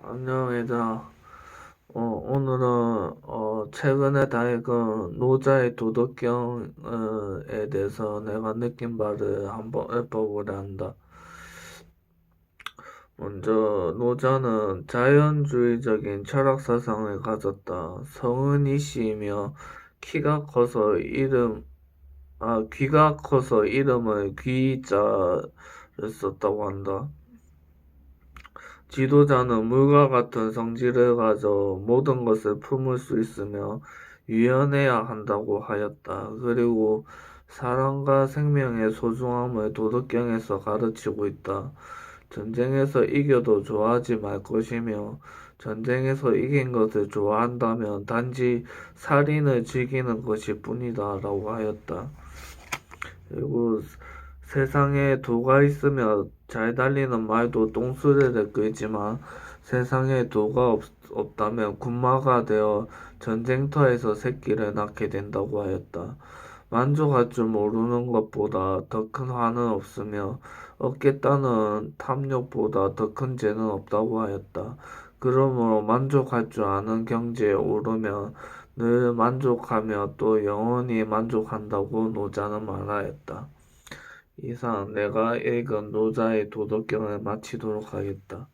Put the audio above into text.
안녕 얘들아. 어, 오늘은 어, 최근에 다 읽은 노자의 도덕경에 대해서 내가 느낀 바를 한번 읊어보려 한다. 먼저 노자는 자연주의적인 철학 사상을 가졌다. 성은이시이며 키가 커서 이름 아 귀가 커서 이름을 귀자를 썼다고 한다. 지도자는 물과 같은 성질을 가져 모든 것을 품을 수 있으며 유연해야 한다고 하였다. 그리고 사랑과 생명의 소중함을 도덕경에서 가르치고 있다. 전쟁에서 이겨도 좋아하지 말 것이며 전쟁에서 이긴 것을 좋아한다면 단지 살인을 즐기는 것일 뿐이다 라고 하였다. 그리고 세상에 도가 있으며 잘 달리는 말도 똥수레를 끌지만 세상에 도가 없, 없다면 군마가 되어 전쟁터에서 새끼를 낳게 된다고 하였다. 만족할 줄 모르는 것보다 더 큰 화는 없으며 얻겠다는 탐욕보다 더 큰 죄는 없다고 하였다. 그러므로 만족할 줄 아는 경지에 오르면 늘 만족하며 또 영원히 만족한다고 노자는 말하였다. 이상 내가 읽은 노자의 도덕경을 마치도록 하겠다.